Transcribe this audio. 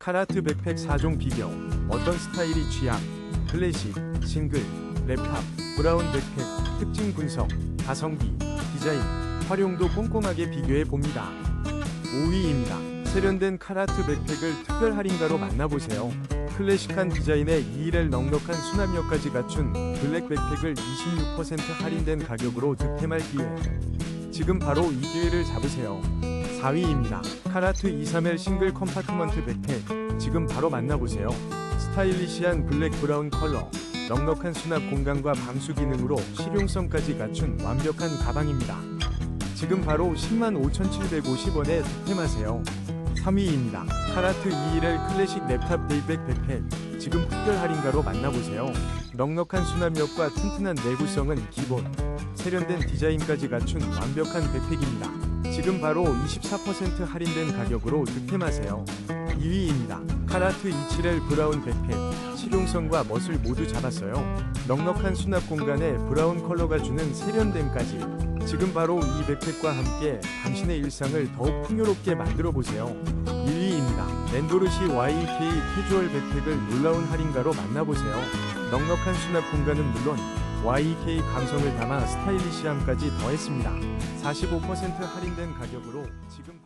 카라트 백팩 4종 비교 어떤 스타일이 취향 클래식, 싱글, 랩탑, 브라운 백팩 특징 분석, 가성비, 디자인, 활용도 꼼꼼하게 비교해 봅니다. 5위입니다. 세련된 카라트 백팩을 특별 할인가로 만나보세요. 클래식한 디자인에 2일엘 넉넉한 수납력까지 갖춘 블랙 백팩을 26% 할인된 가격으로 득템할 기회. 지금 바로 이 기회를 잡으세요. 4위입니다. 카라트 23L 싱글 컴파트먼트 백팩. 지금 바로 만나보세요. 스타일리시한 블랙 브라운 컬러. 넉넉한 수납 공간과 방수 기능으로 실용성까지 갖춘 완벽한 가방입니다. 지금 바로 105,750원에 득템하세요. 3위입니다. 카라트 21L 클래식 랩탑 데이백 백팩. 지금 특별 할인가로 만나보세요. 넉넉한 수납력과 튼튼한 내구성은 기본. 세련된 디자인까지 갖춘 완벽한 백팩입니다. 지금 바로 24% 할인된 가격으로 득템하세요. 2위입니다. 카라트 27L 브라운 백팩. 실용성과 멋을 모두 잡았어요. 넉넉한 수납 공간에 브라운 컬러가 주는 세련됨까지. 지금 바로 이 백팩과 함께 당신의 일상을 더욱 풍요롭게 만들어 보세요. 1위 입니다. 랜도르시 YK 캐주얼 백팩을 놀라운 할인가로 만나보세요. 넉넉한 수납 공간은 물론 YK 감성을 담아 스타일리시함까지 더했습니다. 45% 할인된 가격으로 지금